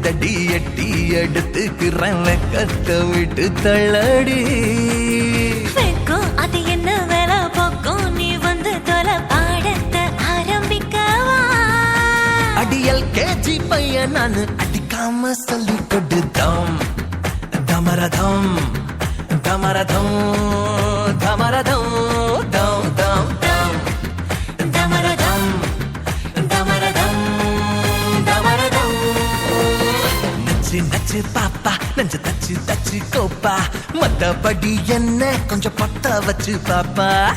தடி எட்டி எடுத்துக்கிறேன் வெக்கத்தை விட்டு தள்ளடி. வெக்கம் அது என்ன வேலை? பக்கம் நீ வந்து தொலை பாடத்தை ஆரம்பிக்கவா? அடியல் கேஜி பையன் நானு அடிக்காம சொல்லி கொடுத்தோம். தமரதம் தமரதம் தமரதம் தம் தம். நச்சு நச்சு பாப்பா. நஞ்சு தச்சு தச்சு கோப்பா. மத்தபடி என்ன? கொஞ்சம் பத்த வச்சு பாப்பா.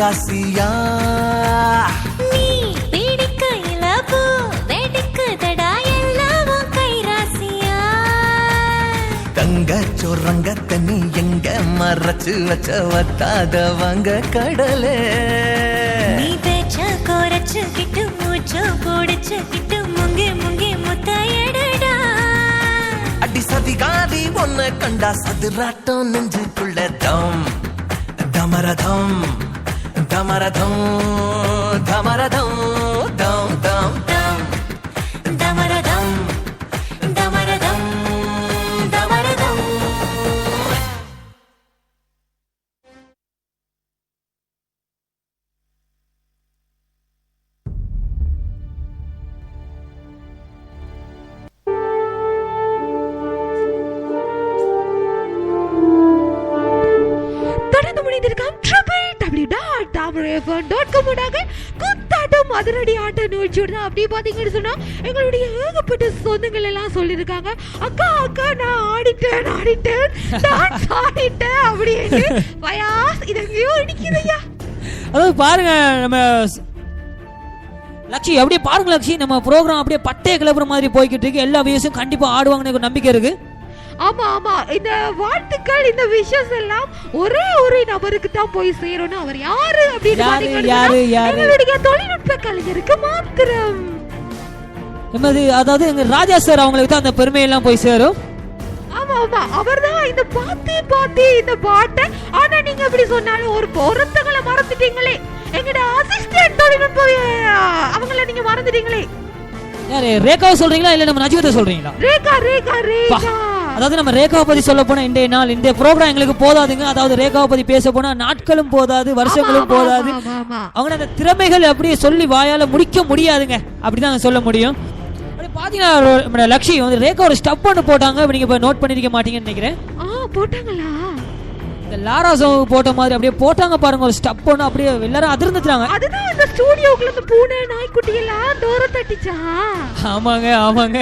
சிவகாசியா? நீ பிடிக்கையில பூ வெடிக்குதடா எல்லாமும் கைராசியா? தங்க சொரங்க தண்ணி எங்க மறைச்சு வச்ச வத்தாதவங்க கடலே? நீ பேச்ச குறைச்சுக்கிட்டு மூச்சு புடிச்சுக்கிட்டு முங்கி முங்கி முத்தையடடா. அடி சதிகாரி ஒன்ன கண்டா சதுராட்டம் நெஞ்சுக்குள்ள தம் தமரதம். தமரதம் தமரதம் dot Thamarai FM dot com ஊடாக குத்தாட்டம் அதிரடி ஆட்ட நிகழ்ச்சியோட தான் அப்படியே பார்த்தீங்கன்னு சொன்னால் எங்களுடைய ஏகப்பட்ட சொந்தங்கள் எல்லாம் சொல்லியிருக்காங்க. அக்கா அக்கா நான் ஆடிட்டேன் ஆடிட்டேன் டான்ஸ் ஆடிட்டேன் அப்படின்னு. பயாஸ் இது எங்கேயோ இடிக்குதையா அதாவது பாருங்க நம்ம ஸ்- லக்ஷி அப்படியே பாருங்க லக்ஷி நம்ம ப்ரோக்ராம் அப்படியே பட்டைய கிளப்புற மாதிரி போய்கிட்டு இருக்கு. எல்லா வியூஸும் கண்டிப்பாக ஆடுவாங்கன்னு எனக்கு நம்பிக்கை இருக்குது ஆமா ஆமா. இந்த வாழ்த்துக்கள் இந்த விஷஸ் எல்லாம் ஒரே ஒரு நபருக்கு தான் போய் சேரணும். அவர் யாரு அப்படின்னு? எங்களுடைய தொழில்நுட்ப கலைஞருக்கு மாத்திரம். எம்மது அதாவது எங்க ராஜா சார் அவங்களுக்கு தான் அந்த பெருமையெல்லாம் போய் சேரும். ஆமா ஆமா. அவர்தான் இந்த பாத்தி பாத்தி இந்த பாட்டை. ஆனா நீங்க இப்படி சொன்னாலும் ஒரு ஒருத்தங்களை மறந்துட்டீங்களே. எங்கட அசிஸ்டன்ட் தொழில்நுட்ப அவங்கள நீங்க மறந்துட்டீங்களே. யாரு ரேகாவை சொல்றீங்களா? இல்ல நம்ம நஜீவத்தை சொல்றீங்களா? ரேகா ரேகா. ரேகா. அதாவது நம்ம ரேகாவை பத்தி சொல்ல போனா இன்றைய நாள் இந்த ப்ரோக்ராம் எங்களுக்கு போதாதுங்க. அதாவது ரேகாவை பத்தி பேச போனா நாட்களும் போதாது வருஷங்களும் போதாது. அவங்க அந்த திறமைகள் அப்படியே சொல்லி வாயால முடிக்க முடியாதுங்க. அப்படிதான் சொல்ல முடியும். அப்படி பாத்தீங்கன்னா நம்ம லக்ஷி வந்து ரேகா ஒரு ஸ்டப் ஒன்று போட்டாங்க. நீங்க இப்ப நோட் பண்ணிருக்க மாட்டீங்கன்னு நினைக்கிறேன். ஆ போட்டாங்களா? இந்த லாரா சாங் போட்ட மாதிரி அப்படியே போட்டாங்க பாருங்க. ஒரு ஸ்டப் ஒன்று அப்படியே எல்லாரும் அதிர்ந்துட்டாங்க. அதுதான் அந்த ஸ்டூடியோக்குள்ள இந்த பூனை நாய்க்குட்டி எல்லாம் தூரம் தட்டிச்சா? ஆமாங்க ஆமாங்க.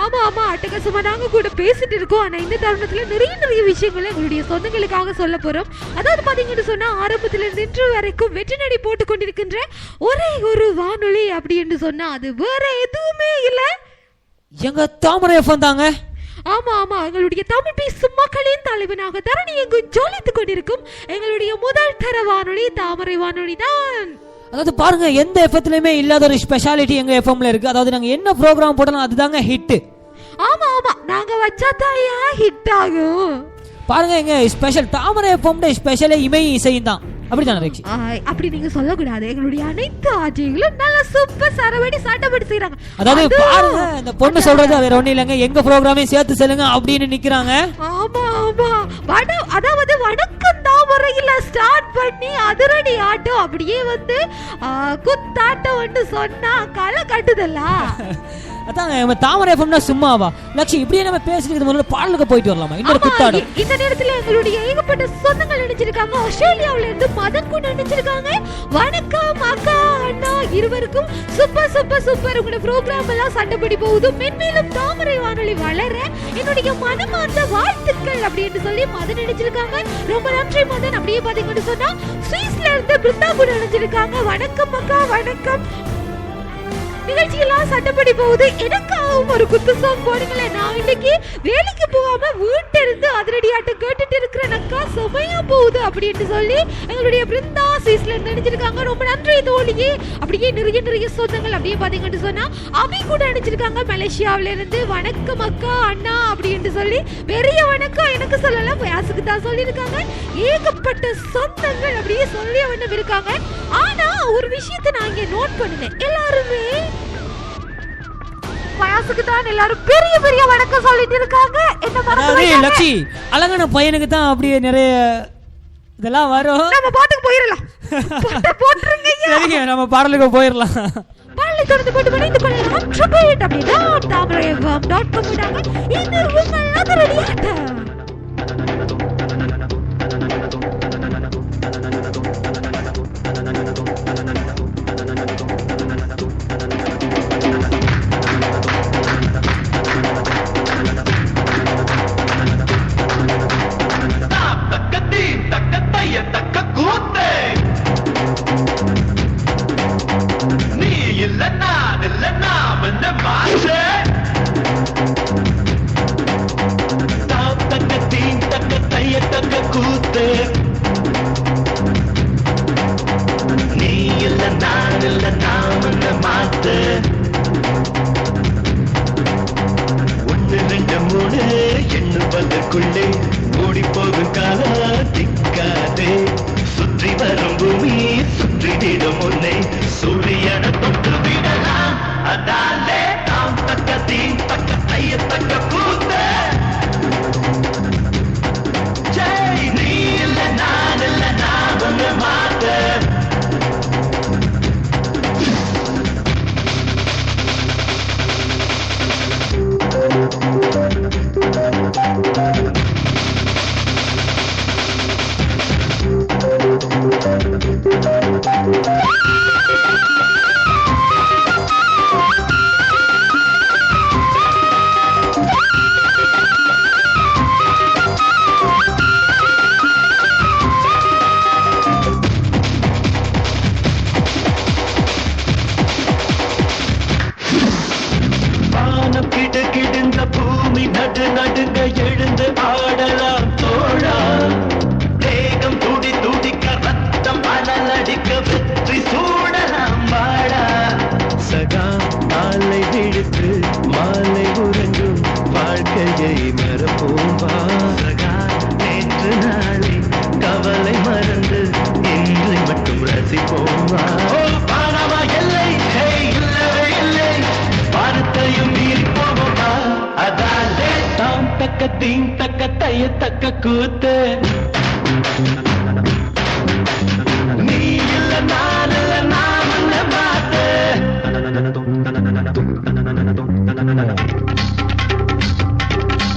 ஆமா ஆமா அட்டகாசமா நாங்க கூட பேசிட்டு இருக்கோம். ஆனா இந்த தருணத்துல நிறைய நிறைய விஷயங்களை எங்களுடைய சொந்தங்களுக்காக சொல்ல போறோம். அதாவது பாத்தீங்கன்னு சொன்னா ஆரம்பத்துல இருந்து இன்று வரைக்கும் வெற்றிநடை போட்டு கொண்டிருக்கின்ற ஒரே ஒரு வானொலி அப்படி என்று சொன்னா அது வேற எதுவுமே இல்ல. எங்க தாமரை எஃப்எம் தாங்க. ஆமா ஆமா எங்களுடைய தமிழ் பேசும் மக்களின் தலைவனாக தரணி எங்கும் ஜொலித்துக் கொண்டிருக்கும் எங்களுடைய முதல் தர வானொலி தாமரை வானொலி தான். அதாவது பாருங்க எந்த எஃப்எத்துலயுமே இல்லாத ஒரு ஸ்பெஷாலிட்டி எங்க எஃப்எம்ல இருக்கு. அதாவது நாங்க என்ன ப்ரோக்ராம் போட்டாலும் அதுதாங்க ஹிட் ஆமா ஆமா. நாங்க வச்சா தாயா ஹிட் ஆகும். பாருங்க எங்க ஸ்பெஷல் தாமரை எஃப்எம் ஸ்பெஷலே இமை இசையும் தான். அப்படிதானே ரிக்ஷி அப்படி நீங்க சொல்லக்கூடாது. எங்களுடைய அனைத்து ஆட்சிகளும் நல்ல சூப்பர் சரவடி சட்டப்படி செய்யறாங்க அதாவது பாருங்க இந்த பொண்ணு சொல்றது வேற ஒண்ணும் இல்லைங்க. எங்க ப்ரோக்ராமையும் சேர்த்து செல்லுங்க அப்படின்னு நிக்கிறாங்க. ஆமா ஆமா. வட அதாவது வணக்கம் தாமரையில ஸ்டார்ட் பண்ணி அதிரடி ஆட்டம். அப்படியே வந்து குத்தாட்டம் வந்து சொன்னா களை கட்டுதல்ல? நம்ம தாமரை எஃப்எம்னா சும்மாவா? லட்சி இப்படியே நம்ம பேசிட்டு முதல்ல பாடலுக்கு போயிட்டு வரலாமா? இன்னொரு குத்தாடம் இந்த நேரத்துல எங்களுடைய ஏகப்பட்ட சொந்தங்கள் நினைச்சிருக்காங்க ஆஸ்திரேலியாவுல இருந்து மதன் கூட நினைச்சிருக்காங்க வணக்கம் அக்கா அண்ணா இருவருக்கும் சூப்பர் சூப்பர் சூப்பர் உங்களோட ப்ரோக்ராம் எல்லாம் சண்டைப்படி போகுது. மென்மேலும் தாமரை வானொலி வளர என்னுடைய மனமார்ந்த வாழ்த்துக்கள் அப்படின்னு சொல்லி மதன் நினைச்சிருக்காங்க ரொம்ப நன்றி மதன். அப்படியே பாத்தீங்கன்னு சொன்னா ஸ்வீஸ்ல இருந்து பிருந்தா கூட நினைச்சிருக்காங்க வணக்கம் அக்கா வணக்கம். நிகழ்ச்சியெல்லாம் சட்டப்படி போகுது. எனக்கு ஒரு குத்து சாங் போடுங்களேன் நான் இன்னைக்கு வேலைக்கு போகாம வீட்டு இருந்து அதிரடியாட்டம் கேட்டுட்டு இருக்கிறேன். அக்கா செமையா போகுது அப்படின்னு சொல்லி எங்களுடைய பிருந்தா சீஸ்ல இருந்து நினைச்சிருக்காங்க. ரொம்ப நன்றி தோழியே. அப்படியே நிறைய நிறைய சொந்தங்கள் அப்படியே பாத்தீங்கன்னு சொன்னா அபி கூட நினைச்சிருக்காங்க. மலேசியாவில இருந்து வணக்கம் அக்கா அண்ணா அப்படின்னு சொல்லி பெரிய வணக்கம் எனக்கு சொல்லலாம் வயசுக்கு தான் சொல்லியிருக்காங்க. ஏகப்பட்ட சொந்தங்கள் அப்படியே சொல்லி ஒண்ணும் இருக்காங்க. ஆனா ஒரு விஷயத்தை நான் இங்க நோட் பண்ணினேன். எல்லாருமே வயசுக்கு தான் எல்லாரும் பெரிய பெரிய வணக்கம் சொல்லிட்டு இருக்காங்க. என்ன அதாவது. லக்ஷி அழகான பையனுக்கு தான் அப்படியே நிறைய இதெல்லாம் வரும். நம்ம பாட்டுக்கு போயிடலாம் பாட்டை போட்டுருங்க. சரிங்க நம்ம பாடலுக்கு போயிடலாம் பாடலை தொடர்ந்து போட்டு இணைந்து கொள்ளலாம். ட்ரிபிள் எயிட் அப்படின்னா தாமரையகம் டாட் காம் விடாங்க இது உங்கள் அதிரடியாட்டம் தக்க தைய கூத்து. நீ இல்ல நான் இல்ல நான் இல்ல மாத்து.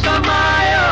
கமாயோ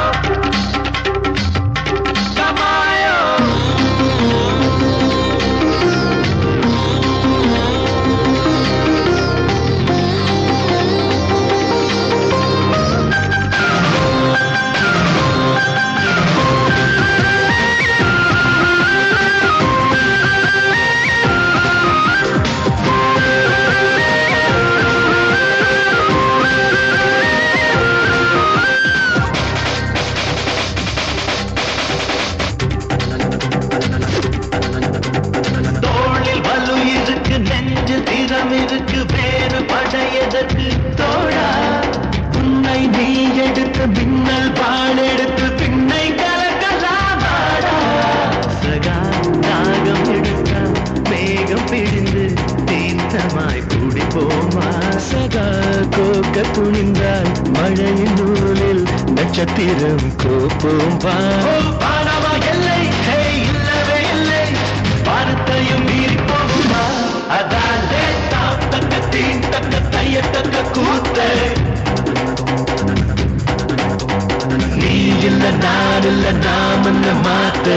தீர்த்தமாய் கூடி போமா. சகா கோக்க துணிந்தால் மழையின் நூலில் நட்சத்திரம் கோப்போம் பானவா எல்லை. இல்லவே இல்லை. வானத்தையும் மீறி போகுமா? அதான் தக்க தீன் தக்க தைய தக்க கூத்து. நீ இல்ல நான் இல்ல நாம் என்ன மாத்த?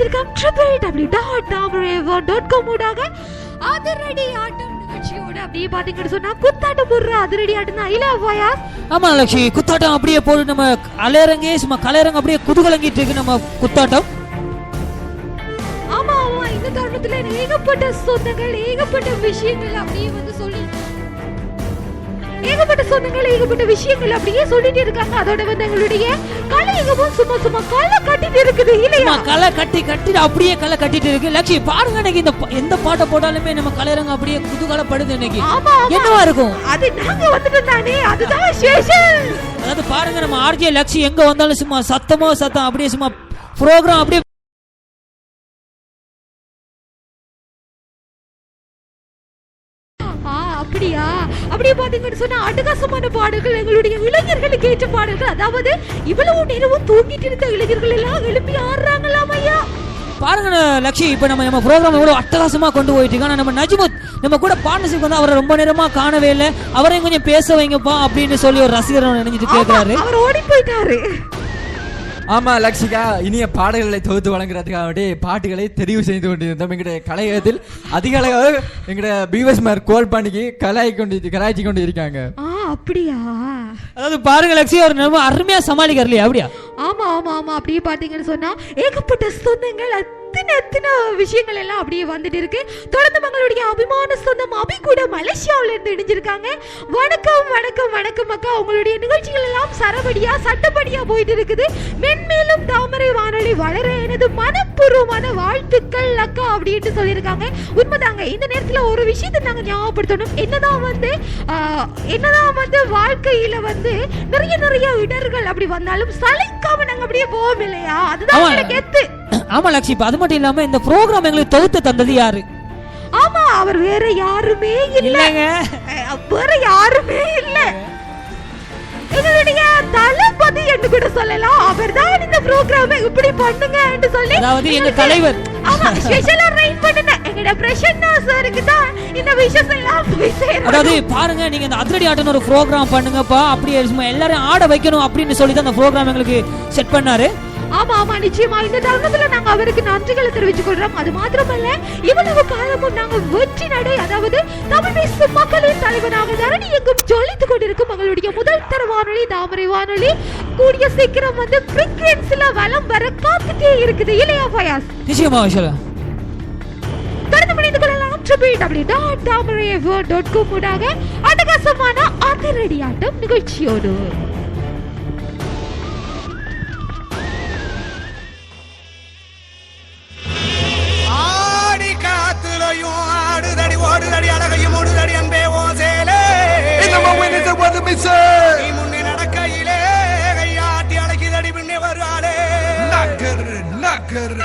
Triple W dot Thamarai dot com ஊடாக அதிரடி ஆட்டம் நிகழ்ச்சியோட அப்படியே பாத்தீங்கன்னு சொன்னா குத்தாட்டம் போடுற அதிரடி ஆட்டம் தான் இல்ல வயாஸ் ஆமா லட்சுமி குத்தாட்டம் அப்படியே போட்டு நம்ம கலையரங்கே சும்மா கலையரங்க அப்படியே குதுகலங்கிட்டு இருக்கு நம்ம குத்தாட்டம். ஆமா ஆமா இந்த தருணத்துல ஏகப்பட்ட சொந்தங்கள் ஏகப்பட்ட விஷயங்கள் அப்படியே வந்து சொல்லி ஏகப்பட்ட சொந்தங்கள் ஏகப்பட்ட விஷயங்கள் அப்படியே சொல்லிட்டு இருக்காங்க. அதோட வந்து எங்களுடைய கலையகமும் சும்மா சும்மா கலை கட்டிட்டு இருக்குது இல்லையா? களை கட்டி கட்டி அப்படியே களை கட்டிட்டு இருக்கு. லட்சுமி பாருங்க இன்னைக்கு இந்த எந்த பாட்டை போட்டாலுமே நம்ம கலையரங்க அப்படியே குதூகலப்படுது இன்னைக்கு என்னவா இருக்கும்? அது நாங்க வந்துட்டு தானே. அதுதான் விசேஷம். அதாவது பாருங்க நம்ம ஆர்ஜே லக்ஷி எங்க வந்தாலும் சும்மா சத்தமோ சத்தம் அப்படியே சும்மா ப்ரோக்ராம் அப்படியே பாத்தீங்கன்னு சொன்னா அட்டகாசமான பாடல்கள் எங்களுடைய இளைஞர்களுக்கு ஏற்ற பாடல்கள். அதாவது இவ்வளவு நேரமும் தூங்கிட்டு இருந்த இளைஞர்கள் எல்லாம் எழுப்பி ஆடுறாங்களாம் ஐயா. பாருங்க லக்ஷி இப்ப நம்ம நம்ம ப்ரோக்ராம் எவ்வளவு அட்டகாசமா கொண்டு போயிட்டு இருக்கோம் நம்ம நஜ்முத் நம்ம கூட பார்ட்னர்ஷிப் வந்து அவரை ரொம்ப நேரமா காணவே இல்லை. அவரையும் கொஞ்சம் பேச வைங்கப்பா அப்படின்னு சொல்லி ஒரு ரசிகர் நினைச்சிட்டு கேட்கிறாரு அவர் ஓடி போயிட்டாரு. ஆமா லக்ஷிகா இனிய பாடல்களை தொகுத்து வழங்குறதுக்காக பாட்டுகளை தெரிவு செய்து கொண்டிருந்தோம். எங்களுடைய கலையகத்தில் அதிக அளவு எங்களுடைய பிஎஸ்மார் கோல் பண்ணிக்கு கலாய் கொண்டு கலாய்ச்சி கொண்டு இருக்காங்க ஆ அப்படியா? அதாவது பாருங்க லக்ஷி அவர் ரொம்ப அருமையா சமாளிக்கார் இல்லையா? அப்படியா? ஆமா ஆமா ஆமா அப்படியே பாத்தீங்கன்னு சொன்னா ஏகப்பட்ட சொந்தங்கள் அத்தனை அத்தனை விஷயங்கள் எல்லாம் அப்படியே வந்துட்டு இருக்கு. தொடர்ந்து மங்களுடைய அபிமான சொந்தம் அபி கூட மலேசியாவுல இருந்து இணைஞ்சிருக்காங்க. வணக்கம் வணக்கம் வணக்கம் அக்கா. உங்களுடைய நிகழ்ச்சிகள் எல்லாம் சரபடியா சட்டப்படியா போயிட்டு இருக்குது. மென்மேலும் தாமரை வானொலி வளர எனது மனப்பூர்வமான வாழ்த்துக்கள் அக்கா அப்படின்ட்டு சொல்லியிருக்காங்க. உண்மைதாங்க இந்த நேரத்துல ஒரு விஷயத்தை நாங்க ஞாபகப்படுத்தணும். என்னதான் வந்து என்னதான் வந்து வாழ்க்கையில வந்து நிறைய நிறைய இடர்கள் அப்படி வந்தாலும் சளைக்காம நாங்க அப்படியே போவோம் இல்லையா? அதுதான். எனக்கு எத்து ஆமா இப்ப அது மட்டும் இல்லாம இந்த ப்ரோக்ராம் எங்களுக்கு தொகுத்து தந்தது யாரு? ஆமா அவர் வேற யாருமே இல்ல. இல்லங்க. வேற யாருமே இல்ல. எங்களுடைய தளபதி என்று கூட சொல்லலாம். அவர்தான் இந்த ப்ரோக்ராம் இப்படி பண்ணுங்க சொல்லி அதாவது எங்க தலைவர். ஆமா ஸ்பெஷலா ரைட் பண்ணுங்க. எங்கட பிரசன்னா சாருக்கு தான் இந்த விஷயம் எல்லாம் போய் சேரும். அதாவது பாருங்க நீங்க இந்த அதிரடி ஆட்டம் ஒரு ப்ரோக்ராம் பண்ணுங்கப்பா. அப்படியே எல்லாரும் ஆட வைக்கணும் அப்படின்னு சொல்லி தான் அந்த ப்ரோக்ராம் எங்களுக்கு செட் பண்ணாரு. ஆமா ஆமா நிச்சயமா. இந்த தருணத்துல நாங்க அவருக்கு நன்றிகளை தெரிவித்துக் கொள்றோம் அது மாத்திரமல்ல இவ்வளவு காலமும் நாங்க வெற்றி நடை அதாவது தமிழ் பேசும் மக்களின் தலைவனாக தரணி எங்கும் ஜொலித்துக் கொண்டிருக்கும் எங்களுடைய முதல் தர வானொலி தாமரை வானொலி. கூடிய சீக்கிரம் வந்து பிரிக்வன்சில வலம் வர காத்துட்டே இருக்குது இல்லையா ஃபயாஸ் நிச்சயமா விஷயம் தொடர்ந்து மணிந்து கொள்ளலாம். Triple W dot Thamarai dot com ஊடாக. அட்டகாசமான அதிரடி ஆட்டம் நிகழ்ச்சியோடு. போது மிஸ் முன்னே நடக்கையிலே கையாட்டி அழைக்குதடி பின்னே வருவாளே நக்கர் நக்கர்